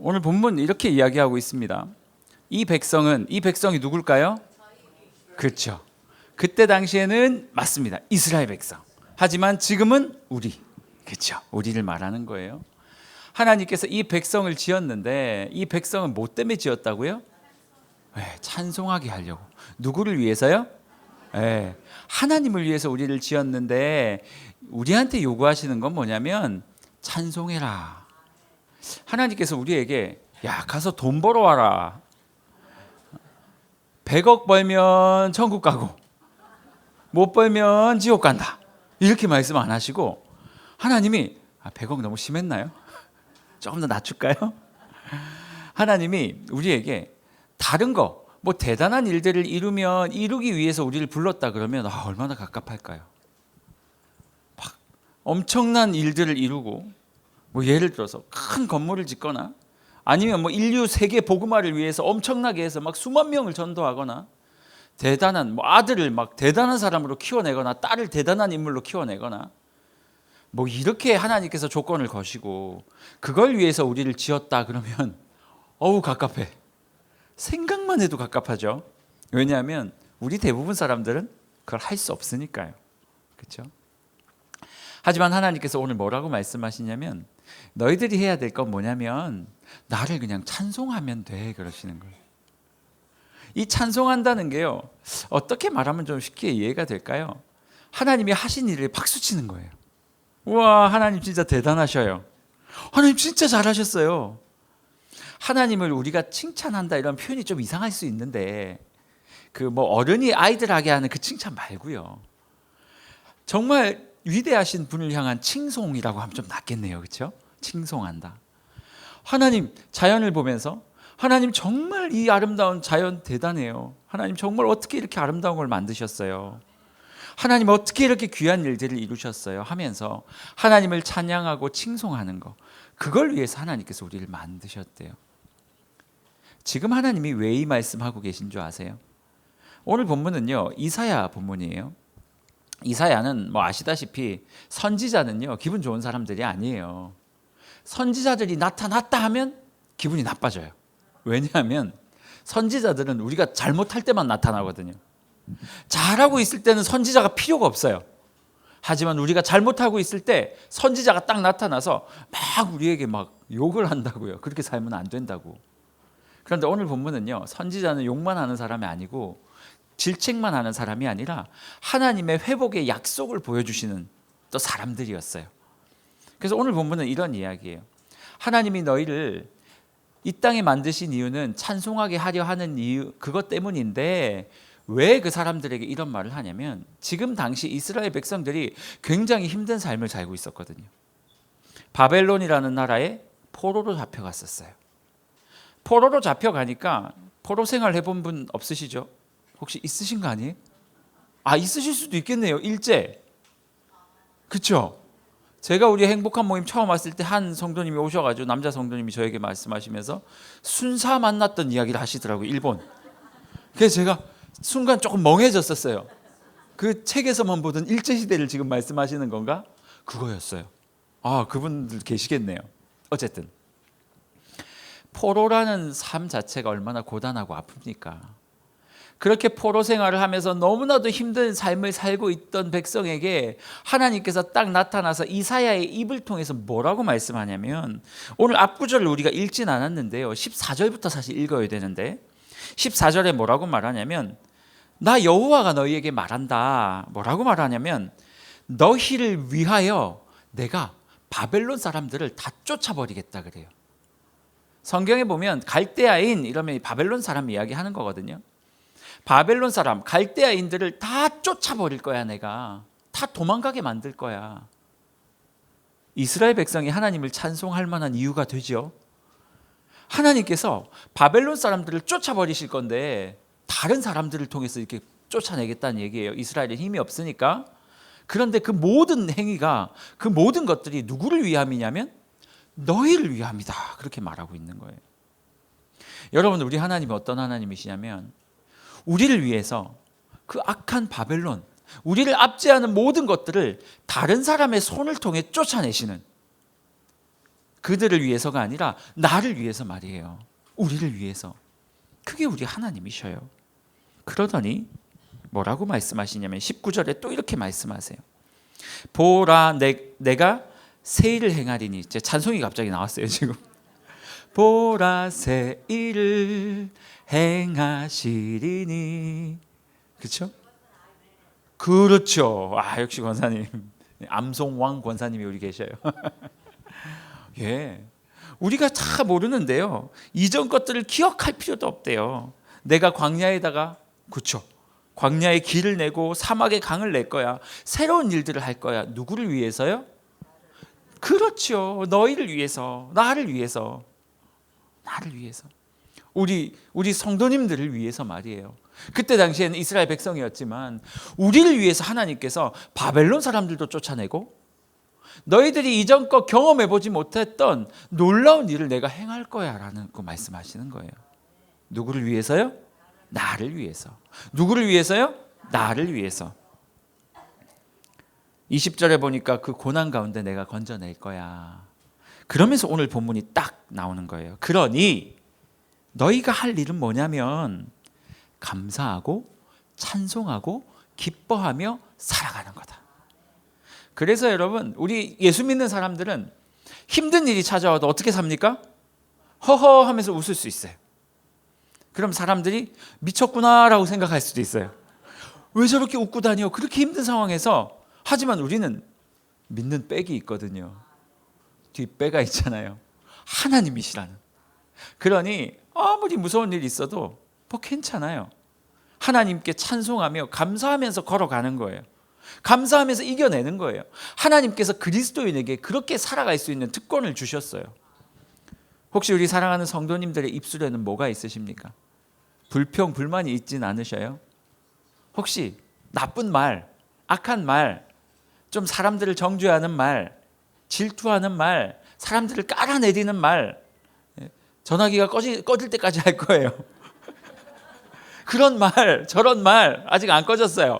오늘 본문 이렇게 이야기하고 있습니다. 이 백성은 이 백성이 누굴까요? 그렇죠. 그때 당시에는 맞습니다. 이스라엘 백성. 하지만 지금은 우리. 그렇죠. 우리를 말하는 거예요. 하나님께서 이 백성을 지었는데 이 백성은 뭐 때문에 지었다고요? 네, 찬송하게 하려고. 누구를 위해서요? 네, 하나님을 위해서 우리를 지었는데 우리한테 요구하시는 건 뭐냐면 찬송해라. 하나님께서 우리에게 야 가서 돈 벌어 와라. 100억 벌면 천국 가고 못 벌면 지옥 간다. 이렇게 말씀 안 하시고 하나님이 아, 100억 너무 심했나요? 조금 더 낮출까요? 하나님이 우리에게 다른 거, 뭐 대단한 일들을 이루면 이루기 위해서 우리를 불렀다 그러면 아, 얼마나 갑갑할까요? 막 엄청난 일들을 이루고 뭐 예를 들어서 큰 건물을 짓거나 아니면 뭐 인류 세계 복음화를 위해서 엄청나게 해서 막 수만 명을 전도하거나 대단한 뭐 아들을 막 대단한 사람으로 키워내거나 딸을 대단한 인물로 키워내거나 뭐 이렇게 하나님께서 조건을 거시고 그걸 위해서 우리를 지었다 그러면 어우 갑갑해. 생각만 해도 갑갑하죠. 왜냐하면 우리 대부분 사람들은 그걸 할 수 없으니까요. 그렇죠? 하지만 하나님께서 오늘 뭐라고 말씀하시냐면 너희들이 해야 될 건 뭐냐면 나를 그냥 찬송하면 돼 그러시는 거예요. 이 찬송한다는 게요. 어떻게 말하면 좀 쉽게 이해가 될까요? 하나님이 하신 일을 박수 치는 거예요. 우와, 하나님 진짜 대단하셔요. 하나님 진짜 잘하셨어요. 하나님을 우리가 칭찬한다 이런 표현이 좀 이상할 수 있는데 그 뭐 어른이 아이들하게 하는 그 칭찬 말고요. 정말 위대하신 분을 향한 칭송이라고 하면 좀 낫겠네요. 그렇죠? 칭송한다. 하나님 자연을 보면서 하나님 정말 이 아름다운 자연 대단해요. 하나님 정말 어떻게 이렇게 아름다운 걸 만드셨어요. 하나님 어떻게 이렇게 귀한 일들을 이루셨어요 하면서 하나님을 찬양하고 칭송하는 거. 그걸 위해서 하나님께서 우리를 만드셨대요. 지금 하나님이 왜 이 말씀하고 계신 줄 아세요? 오늘 본문은요. 이사야 본문이에요. 이사야는 뭐 아시다시피 선지자는요. 기분 좋은 사람들이 아니에요. 선지자들이 나타났다 하면 기분이 나빠져요. 왜냐하면 선지자들은 우리가 잘못할 때만 나타나거든요. 잘하고 있을 때는 선지자가 필요가 없어요. 하지만 우리가 잘못하고 있을 때 선지자가 딱 나타나서 막 우리에게 막 욕을 한다고요. 그렇게 살면 안 된다고. 그런데 오늘 본문은요. 선지자는 욕만 하는 사람이 아니고 질책만 하는 사람이 아니라 하나님의 회복의 약속을 보여주시는 또 사람들이었어요. 그래서 오늘 본문은 이런 이야기예요. 하나님이 너희를 이 땅에 만드신 이유는 찬송하게 하려 하는 이유 그것 때문인데 왜 그 사람들에게 이런 말을 하냐면 지금 당시 이스라엘 백성들이 굉장히 힘든 삶을 살고 있었거든요. 바벨론이라는 나라에 포로로 잡혀갔었어요. 포로로 잡혀가니까 포로 생활 해본 분 없으시죠? 혹시 있으신 거 아니에요? 아 있으실 수도 있겠네요. 일제. 그렇죠? 제가 우리 행복한 모임 처음 왔을 때 한 성도님이 오셔가지고 남자 성도님이 저에게 말씀하시면서 순사 만났던 이야기를 하시더라고요. 일본. 그래서 제가 순간 조금 멍해졌었어요. 그 책에서만 보던 일제 시대를 지금 말씀하시는 건가? 그거였어요. 아 그분들 계시겠네요. 어쨌든 포로라는 삶 자체가 얼마나 고단하고 아픕니까? 그렇게 포로 생활을 하면서 너무나도 힘든 삶을 살고 있던 백성에게 하나님께서 딱 나타나서 이사야의 입을 통해서 뭐라고 말씀하냐면 오늘 앞구절을 우리가 읽진 않았는데요. 14절부터 사실 읽어야 되는데 14절에 뭐라고 말하냐면 나 여호와가 너희에게 말한다. 뭐라고 말하냐면 너희를 위하여 내가 바벨론 사람들을 다 쫓아버리겠다 그래요. 성경에 보면 갈대아인 이러면 바벨론 사람 이야기하는 거거든요. 바벨론 사람, 갈대아인들을 다 쫓아버릴 거야, 내가. 다 도망가게 만들 거야. 이스라엘 백성이 하나님을 찬송할 만한 이유가 되죠. 하나님께서 바벨론 사람들을 쫓아버리실 건데 다른 사람들을 통해서 이렇게 쫓아내겠다는 얘기예요. 이스라엘에 힘이 없으니까. 그런데 그 모든 행위가 그 모든 것들이 누구를 위함이냐면 너희를 위함이다. 그렇게 말하고 있는 거예요. 여러분, 우리 하나님이 어떤 하나님이시냐면 우리를 위해서 그 악한 바벨론, 우리를 압제하는 모든 것들을 다른 사람의 손을 통해 쫓아내시는 그들을 위해서가 아니라 나를 위해서 말이에요. 우리를 위해서. 그게 우리 하나님이셔요. 그러더니 뭐라고 말씀하시냐면 19절에 또 이렇게 말씀하세요. 보라 내, 내가 새 일을 행하리니 제 찬송이 갑자기 나왔어요 지금. 보라 새 일을 행하시리니 그렇죠? 그렇죠. 아 역시 권사님 암송왕 권사님이 우리 계셔요. 예, 우리가 다 모르는데요. 이전 것들을 기억할 필요도 없대요. 내가 광야에다가 그렇죠. 광야에 길을 내고 사막에 강을 낼 거야. 새로운 일들을 할 거야. 누구를 위해서요? 그렇죠. 너희를 위해서, 나를 위해서, 나를 위해서. 우리 우리 성도님들을 위해서 말이에요. 그때 당시에는 이스라엘 백성이었지만 우리를 위해서 하나님께서 바벨론 사람들도 쫓아내고 너희들이 이전껏 경험해 보지 못했던 놀라운 일을 내가 행할 거야라는 그 말씀하시는 거예요. 누구를 위해서요? 나를 위해서. 누구를 위해서요? 나를 위해서. 20절에 보니까 그 고난 가운데 내가 건져낼 거야. 그러면서 오늘 본문이 딱 나오는 거예요. 그러니 너희가 할 일은 뭐냐면 감사하고 찬송하고 기뻐하며 살아가는 거다. 그래서 여러분, 우리 예수 믿는 사람들은 힘든 일이 찾아와도 어떻게 삽니까? 허허 하면서 웃을 수 있어요. 그럼 사람들이 미쳤구나라고 생각할 수도 있어요. 왜 저렇게 웃고 다녀? 그렇게 힘든 상황에서. 하지만 우리는 믿는 백이 있거든요. 뒷배가 있잖아요. 하나님이시라는. 그러니 아무리 무서운 일이 있어도 뭐 괜찮아요. 하나님께 찬송하며 감사하면서 걸어가는 거예요. 감사하면서 이겨내는 거예요. 하나님께서 그리스도인에게 그렇게 살아갈 수 있는 특권을 주셨어요. 혹시 우리 사랑하는 성도님들의 입술에는 뭐가 있으십니까? 불평, 불만이 있진 않으셔요? 혹시 나쁜 말, 악한 말, 좀 사람들을 정죄하는 말, 질투하는 말, 사람들을 깔아내리는 말, 예, 전화기가 꺼지, 꺼질 때까지 할 거예요. 그런 말, 저런 말 아직 안 꺼졌어요.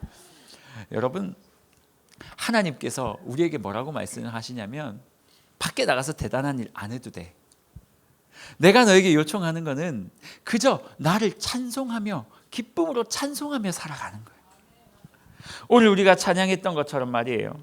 여러분 하나님께서 우리에게 뭐라고 말씀하시냐면 밖에 나가서 대단한 일 안 해도 돼. 내가 너에게 요청하는 것은 그저 나를 찬송하며 기쁨으로 찬송하며 살아가는 거예요. 오늘 우리가 찬양했던 것처럼 말이에요.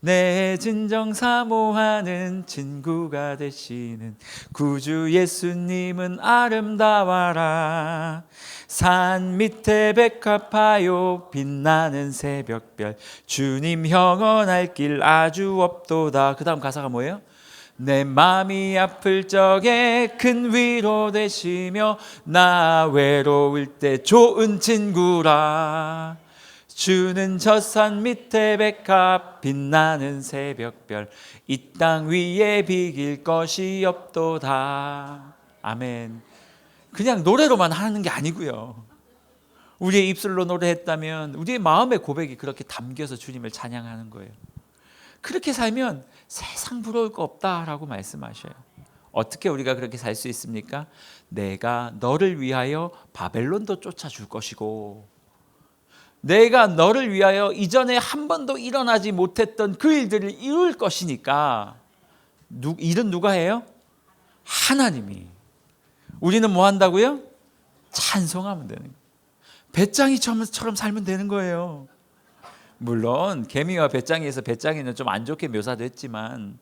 내 진정 사모하는 친구가 되시는 구주 예수님은 아름다워라. 산 밑에 백합하여 빛나는 새벽별 주님 형언할 길 아주 없도다. 그 다음 가사가 뭐예요? 내 마음이 아플 적에 큰 위로 되시며 나 외로울 때 좋은 친구라 주는 저 산 밑에 백합 빛나는 새벽별 이 땅 위에 비길 것이 없도다. 아멘. 그냥 노래로만 하는 게 아니고요. 우리의 입술로 노래했다면 우리의 마음의 고백이 그렇게 담겨서 주님을 찬양하는 거예요. 그렇게 살면 세상 부러울 거 없다라고 말씀하셔요. 어떻게 우리가 그렇게 살 수 있습니까? 내가 너를 위하여 바벨론도 쫓아줄 것이고 내가 너를 위하여 이전에 한 번도 일어나지 못했던 그 일들을 이룰 것이니까 누, 일은 누가 해요? 하나님이. 우리는 뭐 한다고요? 찬송하면 되는 거예요. 배짱이처럼 살면 되는 거예요. 물론 개미와 배짱이에서 배짱이는 좀 안 좋게 묘사됐지만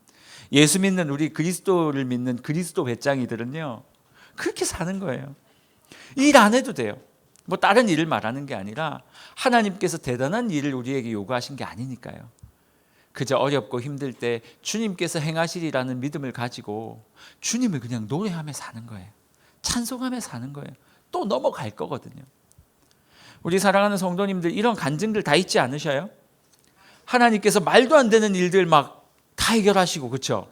예수 믿는 우리 그리스도를 믿는 그리스도 배짱이들은요 그렇게 사는 거예요. 일 안 해도 돼요. 뭐 다른 일을 말하는 게 아니라 하나님께서 대단한 일을 우리에게 요구하신 게 아니니까요. 그저 어렵고 힘들 때 주님께서 행하시리라는 믿음을 가지고 주님을 그냥 노래하며 사는 거예요. 찬송하며 사는 거예요. 또 넘어갈 거거든요. 우리 사랑하는 성도님들 이런 간증들 다 있지 않으셔요? 하나님께서 말도 안 되는 일들 막 다 해결하시고 그렇죠?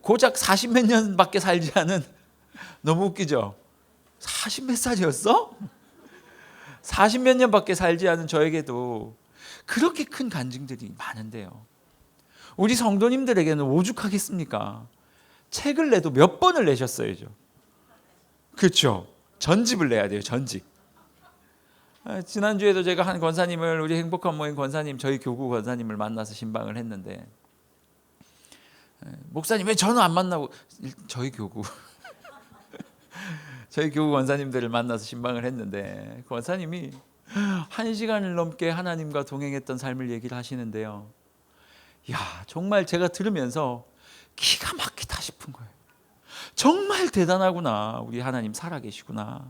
고작 40 몇 년밖에 살지 않은 너무 웃기죠? 40 몇 살이었어? 40 몇 년밖에 살지 않은 저에게도 그렇게 큰 간증들이 많은데요. 우리 성도님들에게는 오죽하겠습니까? 책을 내도 몇 번을 내셨어야죠. 그렇죠. 전집을 내야 돼요. 전집. 아, 지난주에도 제가 한 권사님을 우리 행복한 모임 권사님 저희 교구 권사님을 만나서 신방을 했는데 예, 목사님 왜 저는 안 만나고 일- 저희 교구 저희 교구 원사님들을 만나서 신방을 했는데 그 원사님이 한 시간을 넘게 하나님과 동행했던 삶을 얘기를 하시는데요. 야 정말 제가 들으면서 기가 막히다 싶은 거예요. 정말 대단하구나 우리 하나님 살아계시구나.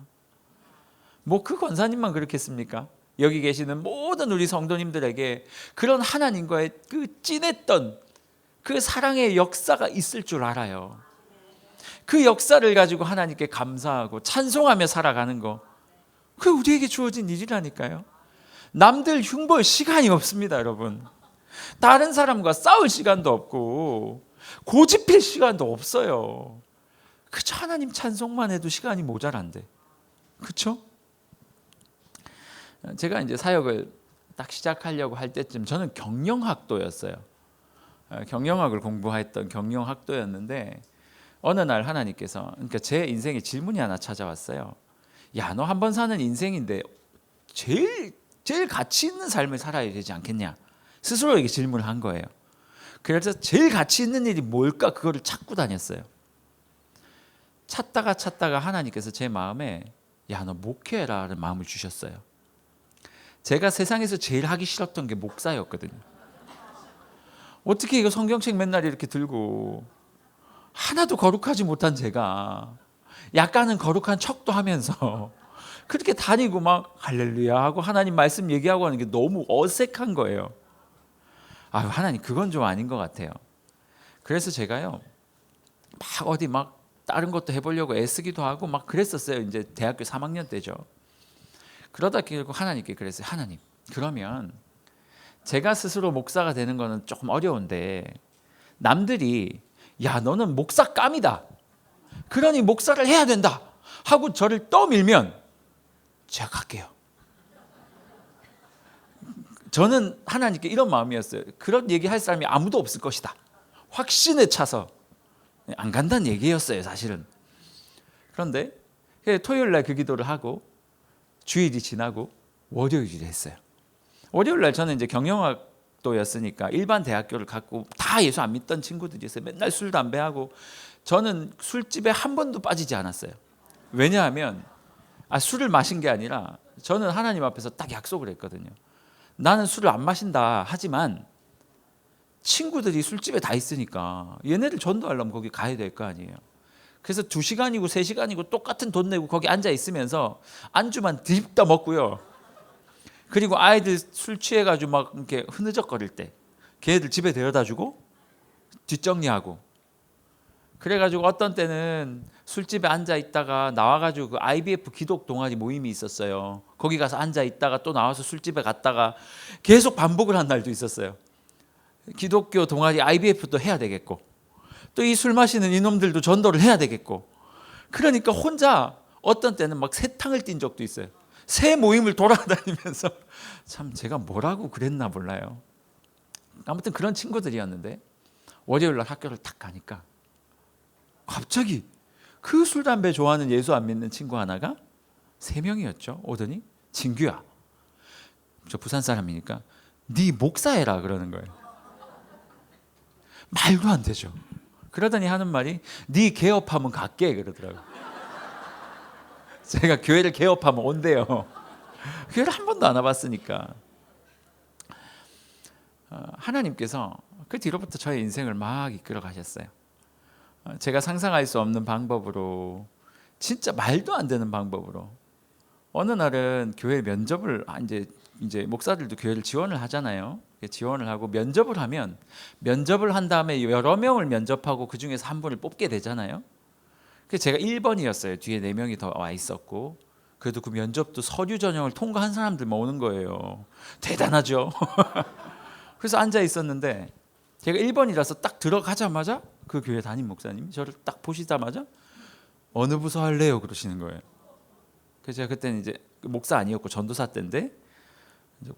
뭐 그 권사님만 그렇겠습니까? 여기 계시는 모든 우리 성도님들에게 그런 하나님과의 그 찐했던 그 사랑의 역사가 있을 줄 알아요. 그 역사를 가지고 하나님께 감사하고 찬송하며 살아가는 거. 그 우리에게 주어진 일이라니까요. 남들 흉볼 시간이 없습니다, 여러분. 다른 사람과 싸울 시간도 없고 고집필 시간도 없어요. 그저 하나님 찬송만 해도 시간이 모자란데. 그렇죠? 제가 이제 사역을 딱 시작하려고 할 때쯤 저는 경영학도였어요. 어, 경영학을 공부했던 경영학도였는데 어느 날 하나님께서 그러니까 제 인생에 질문이 하나 찾아왔어요. 야, 너 한 번 사는 인생인데 제일 제일 가치 있는 삶을 살아야 되지 않겠냐? 스스로에게 질문을 한 거예요. 그래서 제일 가치 있는 일이 뭘까 그거를 찾고 다녔어요. 찾다가 찾다가 하나님께서 제 마음에 야, 너 목회라는 마음을 주셨어요. 제가 세상에서 제일 하기 싫었던 게 목사였거든요. 어떻게 이거 성경책 맨날 이렇게 들고 하나도 거룩하지 못한 제가 약간은 거룩한 척도 하면서 그렇게 다니고 막 할렐루야 하고 하나님 말씀 얘기하고 하는 게 너무 어색한 거예요. 아유 하나님 그건 좀 아닌 것 같아요. 그래서 제가요 막 어디 막 다른 것도 해보려고 애쓰기도 하고 막 그랬었어요. 이제 대학교 3학년 때죠. 그러다 결국 하나님께 그랬어요. 하나님 그러면 제가 스스로 목사가 되는 거는 조금 어려운데 남들이 야 너는 목사 깜이다. 그러니 목사를 해야 된다 하고 저를 떠밀면 제가 갈게요. 저는 하나님께 이런 마음이었어요. 그런 얘기 할 사람이 아무도 없을 것이다. 확신에 차서 안 간다는 얘기였어요, 사실은. 그런데 토요일 날 그 기도를 하고 주일이 지나고 월요일을 했어요. 월요일 날 저는 이제 경영학 도였으니까 일반 대학교를 갖고 다 예수 안 믿던 친구들이 있어요. 맨날 술 담배하고 저는 술집에 한 번도 빠지지 않았어요. 왜냐하면 아, 술을 마신 게 아니라 저는 하나님 앞에서 딱 약속을 했거든요. 나는 술을 안 마신다 하지만 친구들이 술집에 다 있으니까 얘네들 전도하려면 거기 가야 될 거 아니에요. 그래서 두 시간이고 세 시간이고 똑같은 돈 내고 거기 앉아 있으면서 안주만 드립다 먹고요. 그리고 아이들 술 취해가지고 막 이렇게 흐느적거릴 때 걔네들 집에 데려다주고 뒷정리하고 그래가지고 어떤 때는 술집에 앉아 있다가 나와가지고 그 IBF 기독 동아리 모임이 있었어요. 거기 가서 앉아 있다가 또 나와서 술집에 갔다가 계속 반복을 한 날도 있었어요. 기독교 동아리 IBF도 해야 되겠고 또 이 술 마시는 이놈들도 전도를 해야 되겠고 그러니까 혼자 어떤 때는 막 세탕을 띈 적도 있어요. 새 모임을 돌아다니면서 참 제가 뭐라고 그랬나 몰라요. 아무튼 그런 친구들이었는데 월요일 날 학교를 딱 가니까 갑자기 그 술 담배 좋아하는 예수 안 믿는 친구 하나가 세 명이었죠. 오더니 진규야. 저 부산 사람이니까 네 목사해라 그러는 거예요. 말도 안 되죠. 그러더니 하는 말이 네 개업하면 갈게 그러더라고. 제가 교회를 개업하면 온대요. 교회를 한 번도 안 와봤으니까. 어, 하나님께서 그 뒤로부터 저의 인생을 막 이끌어 가셨어요. 어, 제가 상상할 수 없는 방법으로 진짜 말도 안 되는 방법으로 어느 날은 교회 면접을 아, 이제 이제 목사들도 교회를 지원을 하잖아요. 지원을 하고 면접을 하면 면접을 한 다음에 여러 명을 면접하고 그 중에서 한 분을 뽑게 되잖아요. 제가 1번이었어요. 뒤에 네 명이 더 와 있었고 그래도 그 면접도 서류 전형을 통과한 사람들만 오는 거예요. 대단하죠. 그래서 앉아 있었는데 제가 1번이라서 딱 들어가자마자 그 교회 담임 목사님이 저를 딱 보시자마자 어느 부서 할래요 그러시는 거예요. 그래서 제가 그때는 이제 목사 아니었고 전도사 때인데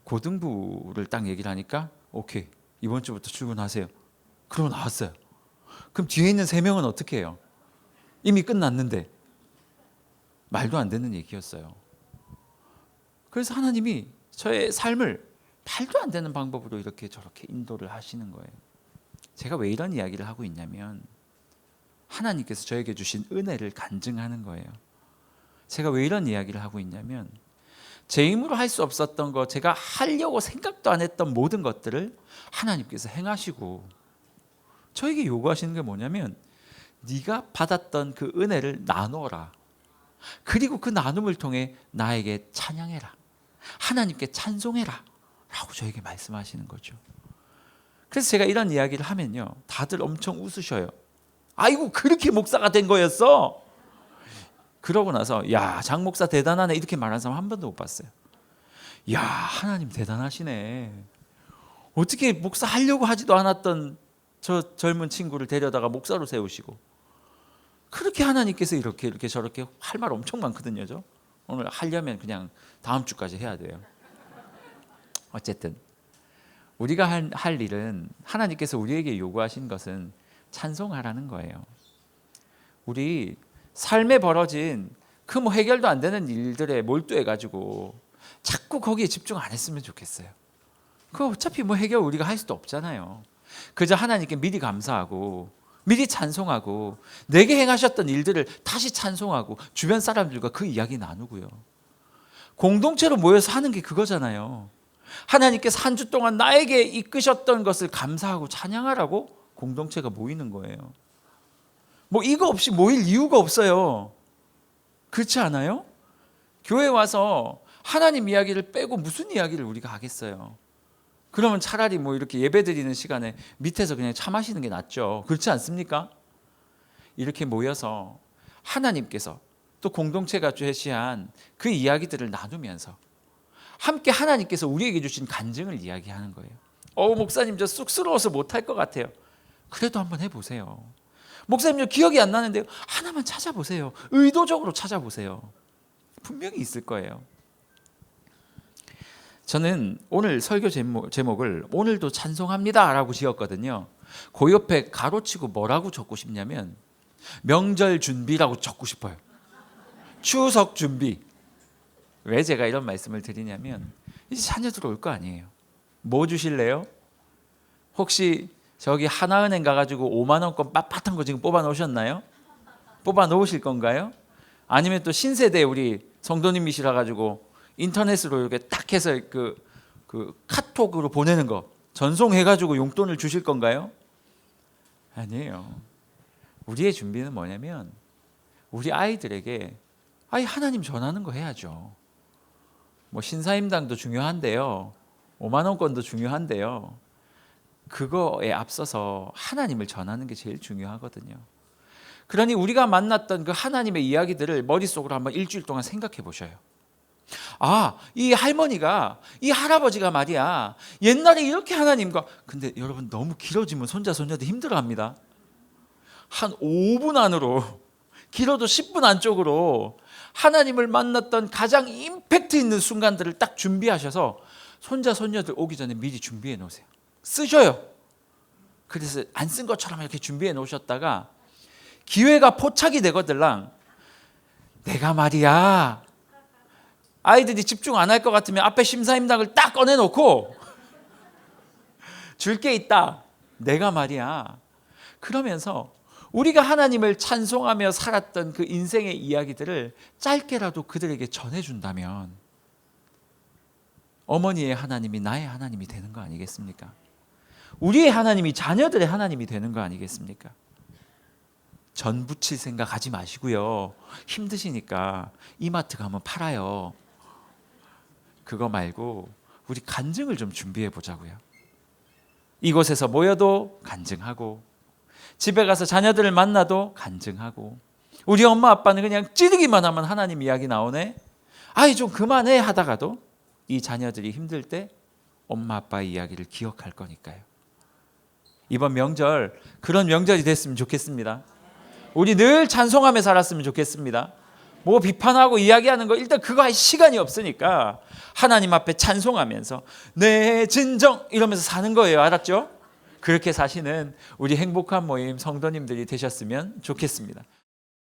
고등부를 딱 얘기를 하니까 오케이 이번 주부터 출근하세요. 그러고 나왔어요. 그럼 뒤에 있는 세 명은 어떻게 해요? 이미 끝났는데 말도 안 되는 얘기였어요. 그래서 하나님이 저의 삶을 말도 안 되는 방법으로 이렇게 저렇게 인도를 하시는 거예요. 제가 왜 이런 이야기를 하고 있냐면 하나님께서 저에게 주신 은혜를 간증하는 거예요. 제가 왜 이런 이야기를 하고 있냐면 제 힘으로 할 수 없었던 거, 제가 하려고 생각도 안 했던 모든 것들을 하나님께서 행하시고 저에게 요구하시는 게 뭐냐면 네가 받았던 그 은혜를 나누어라. 그리고 그 나눔을 통해 나에게 찬양해라. 하나님께 찬송해라. 라고 저에게 말씀하시는 거죠. 그래서 제가 이런 이야기를 하면요. 다들 엄청 웃으셔요. 아이고, 그렇게 목사가 된 거였어? 그러고 나서, 야, 장 목사 대단하네. 이렇게 말하는 사람 한 번도 못 봤어요. 야, 하나님 대단하시네. 어떻게 목사 하려고 하지도 않았던 저 젊은 친구를 데려다가 목사로 세우시고, 그렇게 하나님께서 이렇게 이렇게 저렇게 할 말 엄청 많거든요. 저 오늘 하려면 그냥 다음 주까지 해야 돼요. 어쨌든 우리가 할, 할 일은 하나님께서 우리에게 요구하신 것은 찬송하라는 거예요. 우리 삶에 벌어진 그 뭐 해결도 안 되는 일들에 몰두해 가지고 자꾸 거기에 집중 안 했으면 좋겠어요. 그 어차피 뭐 해결 우리가 할 수도 없잖아요. 그저 하나님께 미리 감사하고 미리 찬송하고 내게 행하셨던 일들을 다시 찬송하고 주변 사람들과 그 이야기 나누고요. 공동체로 모여서 하는 게 그거잖아요. 하나님께서 한 주 동안 나에게 이끄셨던 것을 감사하고 찬양하라고 공동체가 모이는 거예요. 뭐 이거 없이 모일 이유가 없어요. 그렇지 않아요? 교회 와서 하나님 이야기를 빼고 무슨 이야기를 우리가 하겠어요? 그러면 차라리 뭐 이렇게 예배 드리는 시간에 밑에서 그냥 차 마시는 게 낫죠. 그렇지 않습니까? 이렇게 모여서 하나님께서 또 공동체가 제시한 그 이야기들을 나누면서 함께 하나님께서 우리에게 주신 간증을 이야기하는 거예요. 어, 목사님 저 쑥스러워서 못할 것 같아요. 그래도 한번 해보세요. 목사님 저 기억이 안 나는데요. 하나만 찾아보세요. 의도적으로 찾아보세요. 분명히 있을 거예요. 저는 오늘 설교 제목, 제목 을 오늘도 찬송합니다 라고 지었거든요. 그 옆에 가로치고 뭐라고 적고 싶냐면 명절 준비라고 적고 싶어요. 추석 준비. 왜 제가 이런 말씀을 드리냐면 이제 자녀들 올거 아니에요. 뭐 주실래요? 혹시 저기 하나은행 가가지고 5만 원권 빳빳한 거 지금 뽑아 놓으셨나요? 뽑아 놓으실 건가요? 아니면 또 신세대 우리 성도님이시라 가지고 인터넷으로 이렇게 딱 해서 그, 그 카톡으로 보내는 거 전송해 가지고 용돈을 주실 건가요? 아니에요. 우리의 준비는 뭐냐면 우리 아이들에게 아이 하나님 전하는 거 해야죠. 뭐 신사임당도 중요한데요. 5만 원권도 중요한데요. 그거에 앞서서 하나님을 전하는 게 제일 중요하거든요. 그러니 우리가 만났던 그 하나님의 이야기들을 머릿속으로 한번 일주일 동안 생각해 보셔요. 아, 이 할머니가, 이 할아버지가 말이야. 옛날에 이렇게 하나님과, 근데 여러분 너무 길어지면 손자, 손녀들 힘들어 합니다. 한 5분 안으로, 길어도 10분 안쪽으로 하나님을 만났던 가장 임팩트 있는 순간들을 딱 준비하셔서 손자, 손녀들 오기 전에 미리 준비해 놓으세요. 쓰셔요. 그래서 안 쓴 것처럼 이렇게 준비해 놓으셨다가 기회가 포착이 되거들랑 내가 말이야 아이들이 집중 안 할 것 같으면 앞에 심사임당을 딱 꺼내놓고 줄 게 있다. 내가 말이야. 그러면서 우리가 하나님을 찬송하며 살았던 그 인생의 이야기들을 짧게라도 그들에게 전해준다면 어머니의 하나님이 나의 하나님이 되는 거 아니겠습니까? 우리의 하나님이 자녀들의 하나님이 되는 거 아니겠습니까? 전 부칠 생각 하지 마시고요. 힘드시니까 이마트 가면 팔아요. 그거 말고 우리 간증을 좀 준비해 보자고요. 이곳에서 모여도 간증하고 집에 가서 자녀들을 만나도 간증하고 우리 엄마 아빠는 그냥 찌르기만 하면 하나님 이야기 나오네. 아이 좀 그만해 하다가도 이 자녀들이 힘들 때 엄마 아빠 이야기를 기억할 거니까요. 이번 명절 그런 명절이 됐으면 좋겠습니다. 우리 늘 찬송하며 살았으면 좋겠습니다. 뭐 비판하고 이야기하는 거 일단 그거 할 시간이 없으니까 하나님 앞에 찬송하면서 내 진정 이러면서 사는 거예요. 알았죠? 그렇게 사시는 우리 행복한 모임 성도님들이 되셨으면 좋겠습니다.